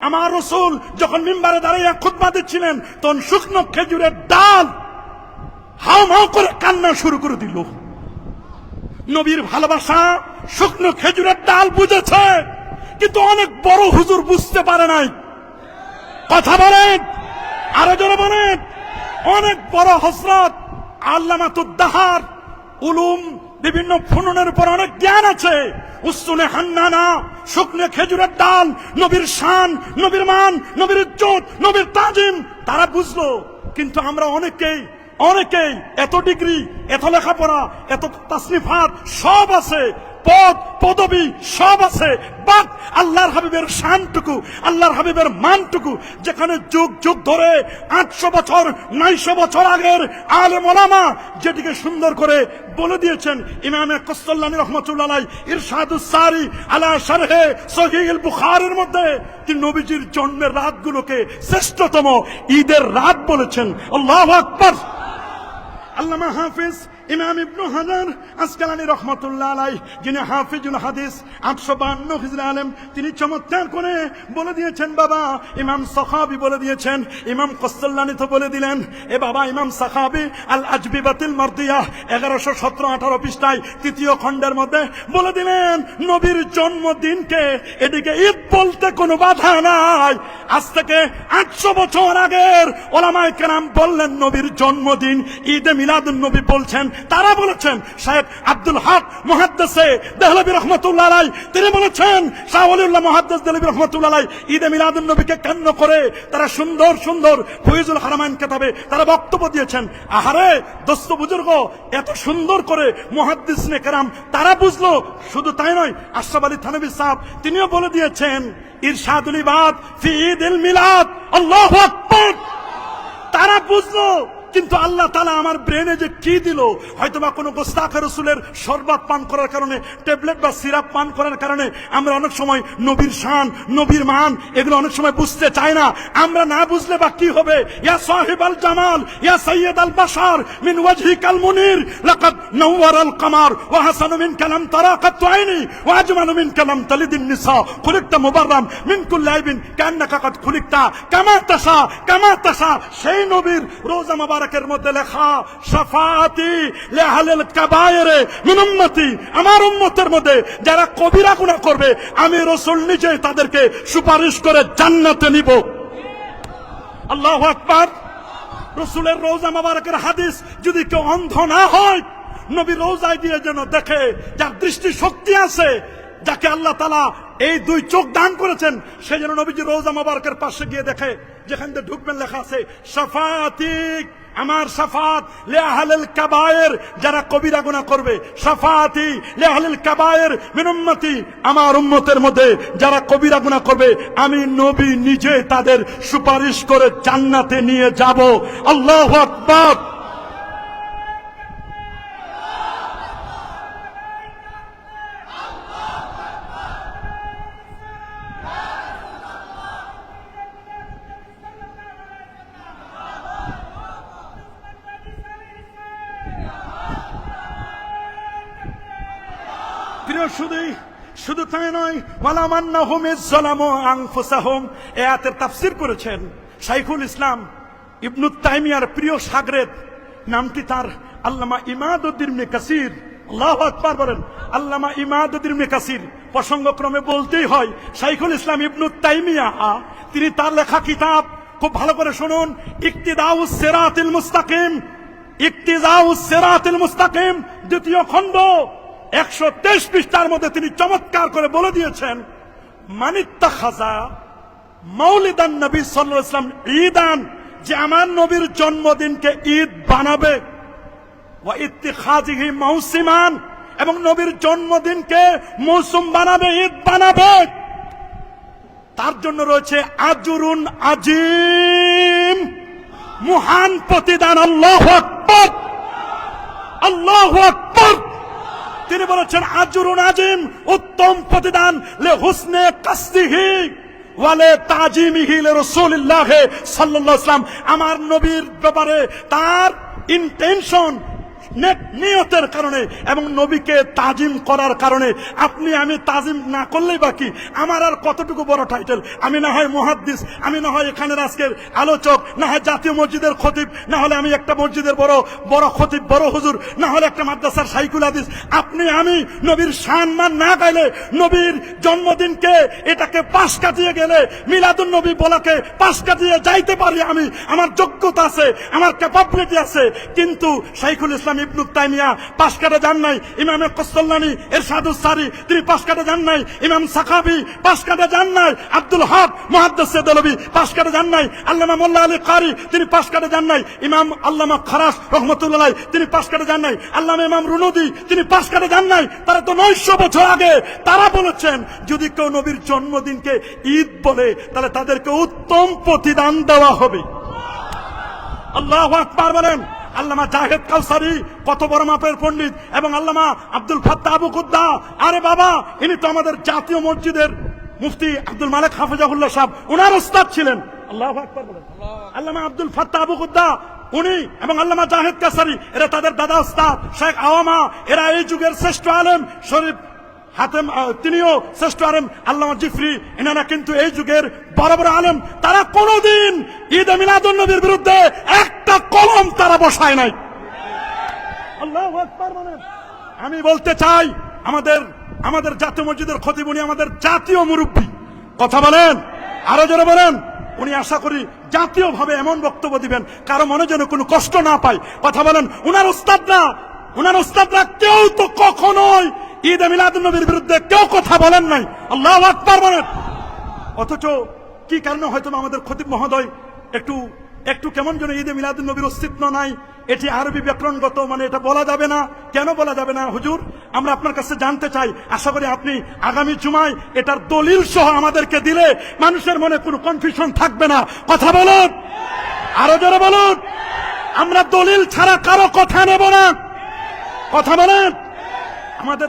আমার রসুল যখন মিম্বারে দাঁড়িয়ে খুতবা দিচ্ছিলেন, তখন শুকনো খেজুরের ডাল হাও মাও করে কান্না শুরু করে দিল। নবীর ভালোবাসা শুকনো খেজুরের ডাল বুঝেছে, কিন্তু অনেক বড় হুজুর বুঝতে পারে নাই। কথা বলেন, আরও জোরে বলেন। অনেক বড় হসরত আল্লামাতুদ্দাহার উলুম বিভিন্ন ফুননের উপর অনেক জ্ঞান আছে। উসুনে হান্নানা, শুকনে খেজুরের ডাল, নবীর শান, নবীর মান, নবীর ইজ্জত, নবীর তাজিম, তারা বুঝলো। কিন্তু আমরা অনেকেই অনেকেই, এত ডিগ্রি, এত লেখাপড়া, এত তাসনিফাত সব আছে। পদ, পদবি সব আছে। বাট আল্লাহর হাবিবের শানটুকু, আল্লাহর হাবিবের মানটুকু, যেখানে যুগ যুগ ধরে আটশো বছর, নয়শো বছর আগের আলে মোলামা যেটিকে সুন্দর করে বলে দিয়েছেন ইমামে কস্তল্লানি রহমতুল্লাহ ইরশাদুস সারি আলা শারহে সহিল বুখারের মধ্যে তিনি নবীজির জন্মের রাতগুলোকে শ্রেষ্ঠতম ঈদের রাত বলেছেন। আল্লাহ আকবার। আল্লামা হাফিজ ইমাম ইবনু হাজার আসকালানি রহমতুল্লাহ আলাই যিনি হাফিজুল হাদিস, আটশো বান্ন হিজরা আলেম, তিনি চমৎকার করে বলে দিয়েছেন, বাবা, ইমাম সখাবি বলে দিয়েছেন, ইমাম কস্তল্লানি তো বলে দিলেন, এ বাবা, ইমাম সাখাবি আল আজবি বাতিল মার্দিয়া, এগারোশো সতেরো আঠারো পৃষ্ঠায় তৃতীয় খণ্ডের মধ্যে বলে দিলেন, নবীর জন্মদিনকে এদিকে ঈদ বলতে কোনো বাধা নাই। আজ থেকে আটশো বছর আগের ওলামায় কেরাম বললেন, নবীর জন্মদিন, ঈদে মিলাদুন নবী বলছেন, তারা বলেছেন শাহেদ আব্দুল হক মহাদ্দেসে দেহলবী রহমতুল্লাহ তিনি বলেছেন, শাহ অলিউল্লাহ মহাদ্দেস দেহলবী রহমতুল্লাহ ঈদে মিলাদুন নবীকে কেন্দ্র করে তারা সুন্দর সুন্দর ফৈজুল হারামাইন কেতাবে তারা বক্তব্য দিয়েছেন। আহারে, দোস্ত বুজুর্গ, এত সুন্দর করে মহাদ্দিস কেরাম, তারা বুঝলো, শুধু তাই নয়, আশরাফ আলী থানবী সাহেব, তিনিও বলে দিয়েছেন ইরশাদুল ইবাদ ফি ঈদুল মিলাদ আল্লাহু আকবার। তারা বুঝলো কিন্তু আল্লাহ তালা আমার ব্রেনে যে কি দিল হয়তো বা কোনো গোস্তাখ রসুলের শরবত পান করার কারণে, ট্যাবলেট বা সিরাপ পান করার কারণে আমরা অনেক সময় নবীর শান, নবীর মান, এগুলো অনেক সময় বুঝতে চাই না। আমরা না বুঝলে বা কি হবে? ইয়া সাহেব আল জামাল, ইয়া সৈয়দ আল বাসার মিন ওয়াজহি কাল মুনির, লাকাদ নওয়ার আল কামার, ওয়া হাসানু মিন কালাম তারাকাত আইনি, ওয়া আজমালু মিন কালাম তালিদিন নিসা, খুলিকতা মুবাররাম মিন কুল্লি আইবিন, কান্নাকা কাদ খুলিকতা, কামা তাশা কামা তাশা, সেই নবীর রোজা মুবারকের মধ্যে লেখা, শাফাআতি লিআহলিল কাবায়েরে মিন উম্মতি। আমার উম্মতের মধ্যে যারা কবিরা গুনাহ করবে, আমি রাসূল নিজেই তাদেরকে সুপারিশ করে জান্নাতে নিব। আল্লাহু আকবার। রসুলের রোজা মোবারকের হাদিস যদি কেউ অন্ধ না হয়, নবী রোজায় দিয়ে যেন দেখে যার দৃষ্টি শক্তি আছে, যাকে আল্লাহ তালা এই দুই চোখ দান করেছেন, সে যেন নবীজি রোজা মোবারকের পাশে গিয়ে দেখে, যেখান থেকে ঢুকবেন লেখা আছে সাফাতিক আমার সাফাত লেহালেল কাবায়ের, যারা কবিরা গুনাহ করবে। সাফাতি লেহালেল কাবায়ের মিন উম্মতি, আমার উম্মতের মধ্যে যারা কবিরা গুনাহ করবে, আমি নবী নিজে তাদের সুপারিশ করে জান্নাতে নিয়ে যাব। আল্লাহু আকবার! প্রিয় শুধুই শুধু তাই নয় ওয়ালামান্নাহুম ইজ্জালামু আনফুসাহুম এই আয়াতের তাফসীর করেছেন শাইখুল ইসলাম ইবনু প্রিয় সাগরেদ। নামটি তার আল্লামা ইমাদউদ্দিন ইবনে কাসির। আল্লাহু আকবার বলেন, আল্লামা ইমাদউদ্দিন ইবনে কাসির। প্রসঙ্গক্রমে বলতেই হয়, শাইখুল ইসলাম ইবনু তাইমিয়া, তিনি তার লেখা কিতাব খুব ভালো করে শুনুন, ইকতিদাউস সিরাতিল মুস্তাকিম, ইকতিদাউস সিরাতিল মুস্তাকিম, দ্বিতীয় খণ্ড। একশো তেইশ পৃষ্ঠার মধ্যে তিনি চমৎকার করে বলে দিয়েছেন, মানিত্তা খাজা মৌলিদান নবী সাল্লাহ ইসলাম ঈদান, যে আমার নবীর জন্মদিনকে ঈদ বানাবে। মৌসিমান এবং নবীর জন্মদিনকে মৌসুম বানাবে, ঈদ বানাবে। তার জন্য রয়েছে আজরুন আজিম, মহান প্রতিদান, আল্লাহ আল্লাহ তিনি বলেছেন, আজরুন আজিম, উত্তম প্রতিদান, লে হুসনে কাস্তিহি ওয়ালে তাজিমিহি লে রাসূলুল্লাহ সাল্লাল্লাহু আলাইহি আমার নবীর ব্যাপারে তার ইন্টেনশন নিয়তের কারণে এবং নবীকে তাজিম করার কারণে আপনি, আমি তাজিম না করলেই বাকি আমার আর কতটুকু বড় টাইটেল আমি না হয় মুহাদ্দিস, আমি না হয় এখানের আজকের আলোচক, না হয় জাতীয় মসজিদের খতিব, না হলে আমি একটা মসজিদের বড় বড় খতিব, বড় হুজুর, না হলে একটা মাদ্রাসার সাইকুল হাদিস। আপনি, আমি নবীর সম্মান না গাইলে, নবীর জন্মদিনকে এটাকে পাশ কাটিয়ে গেলে, মিলাদুন নবী বলাকে পাশ কাটিয়ে যাইতে পারি আমি। আমার যোগ্যতা আছে, আমার ক্যাপাবিলিটি আছে। কিন্তু শাইখুল ইসলাম ইবনু তাইমিয়া পাশ কাটে যান নাই। ইমামে কস্তল্লানি এর সারি, তিনি পাশ কাটে যান নাই। ইমাম সাকাবি পাশ যান নাই। আব্দুল হক দলবি পাশ যান নাই। আল্লামা মোল্লা আলী কারি, তিনি পাশ যান নাই। ইমাম আল্লামা খারাস রহমতুল্লাহ তিনি পাশ যান নাই। আল্লামা ইমাম রুনদি, তিনি পাশ যান নাই। তারা তো নয়শো বছর আগে তারা বলেছেন, যদি কেউ নবীর জন্মদিনকে ঈদ বলে, তাহলে তাদেরকে উত্তম প্রতিদান দেওয়া হবে। আল্লাহ আকবার বলেন। আল্লামা জাহেদ কাউসারি কত বড় মাপের পণ্ডিত, এবং আল্লামা আব্দুল ফাত্তা আবু কুদ্দা। আরে বাবা, ইনি তো আমাদের জাতীয় মসজিদের মুফতি আব্দুল মালিক হাফিজাহুল্লাহ সাহেব। ওনার ওস্তাদ ছিলেন। আল্লাহ আল্লামা আব্দুল ফাত্তা আবু কুদ্দা, উনি এবং আল্লামা জাহেদ কাসারি এরা তাদের দাদা ওস্তাদ শেখ আওয়ামা, এরা এই যুগের শ্রেষ্ঠ আলেম, শরীফ হাতেম তিনিও শ্রেষ্ঠ আলেম, আল্লামা জিফরি, এনারা কিন্তু এই যুগের বড় বড় আলেম। তারা কোনোদিন ঈদ মিলাদুন নবীর বিরুদ্ধে একটা কলম তারা বসায় নাই। আল্লাহ আমি বলতে চাই, আমাদের আমাদের জাতীয় মসজিদের খতিব উনি আমাদের জাতীয় মুরব্বী। কথা বলেন, আরও জোরে বলেন। উনি আশা করি জাতীয়ভাবে এমন বক্তব্য দিবেন, কারও মনে যেন কোনো কষ্ট না পায়। কথা বলেন, উনার উস্তাদরা উনার উস্তাদরা কেউ তো কখনোই ঈদ মিলাদুন নবীর বিরুদ্ধে কেউ কথা বলেন নাই। আল্লাহ আকবার বলেন। অথচ কি কারণে হয়তো আমাদের খতিব মহোদয় একটু একটু কেমন যেন ঈদে মিলাদুন নবীর অস্তিত্ব নাই, এটি আরবি ব্যাকরণগত মানে এটা বলা যাবে না। কেন বলা যাবে না? হুজুর, আমরা আপনার কাছে জানতে চাই, আশা করি আপনি আগামী জুমায় এটার দলিল সহ আমাদেরকে দিলে মানুষের মনে কোনো কনফিউশন থাকবে না। কথা বলুন। আরও জোরে বলুন। আমরা দলিল ছাড়া কারও কথা নেব না। কথা বলেন। আমাদের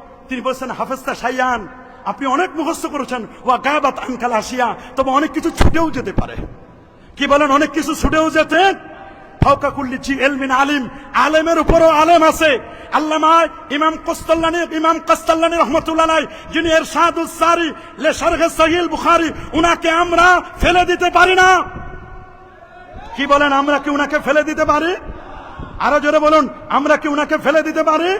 তিনি বলছেন হাফেজতা সাইয়ান। আপনি অনেক মুখস্থ করেছেন, ওয়া গাবাত আনকাল আসিয়া, তবে অনেক কিছু ছুটেও যেতে পারে। কি বলেন, অনেক কিছু ছুটেও যেতে? ফাউকা কুল্লিচি এলমিন আলিম, আলেমের উপরও আলেম আছে। আল্লামা ইমাম কস্তাল্লানি ইমাম কস্তাল্লানি রহমতুল্লাহ যিনি এর সাদুস সারি, লে শারহে সহিল বুখারি, উনাকে আমরা ফেলে দিতে পারি না। কি বলেন, আমরা কি উনাকে ফেলে দিতে পারি? আরও জোরে বলুন, আমরা কি উনাকে ফেলে দিতে পারি?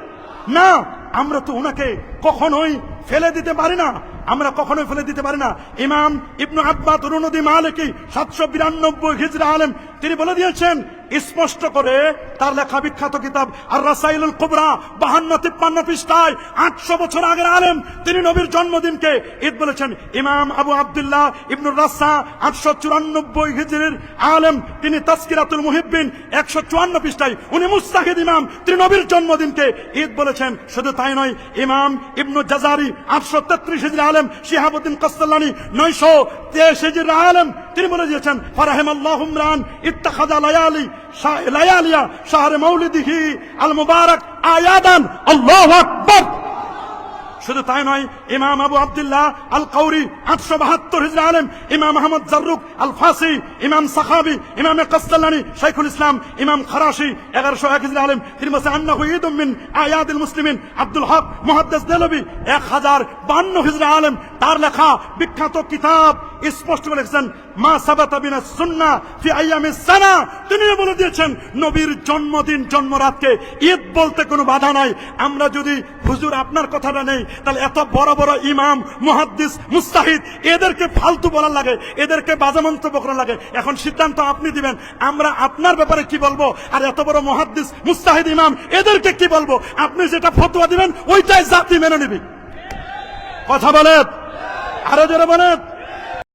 না। আমরা তো ওনাকে কখনোই ফেলে দিতে পারি না। আমরা কখনোই ফেলে দিতে পারি না। ইমাম ইবনু আব্বাদ তরুণদী মালিকি সাতশো বিরানব্বই হিজরা আলেম, তিনি বলে দিয়েছেন স্পষ্ট করে তার লেখা বিখ্যাত কিতাব আর রাসাইলুল কুবরা, বাহান্ন, তিপ্পান্ন পৃষ্ঠায়, আটশো বছর আগের আলেম, তিনি নবীর জন্মদিনকে ঈদ বলেছেন। ইমাম আবু আবদুল্লাহ ইবনুর রাসা, আটশো চুরানব্বই হিজরির আলেম, তিনি তাস্কিরাতুল মুহিব্বিন, একশো চুয়ান্ন পৃষ্ঠায়। উনি মুস্তাহিদ ইমাম, তিনি নবীর জন্মদিনকে ঈদ বলেছেন। শুধু তাই নয়, ইমাম ইবনু জাজারি, আটশো তেত্রিশ হিজরি আলেম, শিহাবুদ্দিন কস্তাল্লানি নয়শো তেইশ হিজরি আলেম তিনি বলে দিয়েছেন ফরাহেম আল্লাহ উমরান ইত্তাখাদা লায়ালি লায়ালিয়া, শাহরে মৌলিদিহি আল মুবারক আয়াদান, আল্লাহু আকবার। শুধু তাই নয়, ইমাম আবু আব্দুল্লাহ আল কৌরি আটশো বাহাত্তর হিজরা আলেম, ইমাম আহমদ জাররুক আল ফাসি ইমাম সাখাবি, ইমাম কাস্তালানি শাইখুল ইসলাম, ইমাম খারাশি, এগারোশো এক হিজরা আলেম তিনি বলছে আন্নাহু ঈদুম মিন আয়াদিল মুসলিমিন, আব্দুল হক, মুহাদ্দিস দেলবি এক হাজার বান্ন হিজরা আলেম তার লেখা বিখ্যাত কিতাব, স্পষ্ট করে বলেছেন মা সাবাতা বিনা সুন্না ফি আইয়ামিস সানা। তিনি বলে দিয়েছেন, নবীর জন্মদিন জন্মরাতকে ঈদ বলতে কোনো বাধা নাই। আমরা যদি, হুজুর, আপনার কথাটা নেই, তাহলে এত বড় বড় ইমাম, মুহাদ্দিস, মুস্তাহিদ, এদেরকে ফালতু বলার লাগে, এদেরকে বাজে মন্তব্য করার লাগে। এখন সিদ্ধান্ত আপনি দিবেন, আমরা আপনার ব্যাপারে কি বলব? আর এত বড় মুহাদ্দিস, মুস্তাহিদ ইমাম, এদেরকে কি বলব? আপনি যেটা ফতোয়া দিবেন, ওইটাই জাতি মেনে নিবি। কথা বলেন। আরও জোরে বলেন।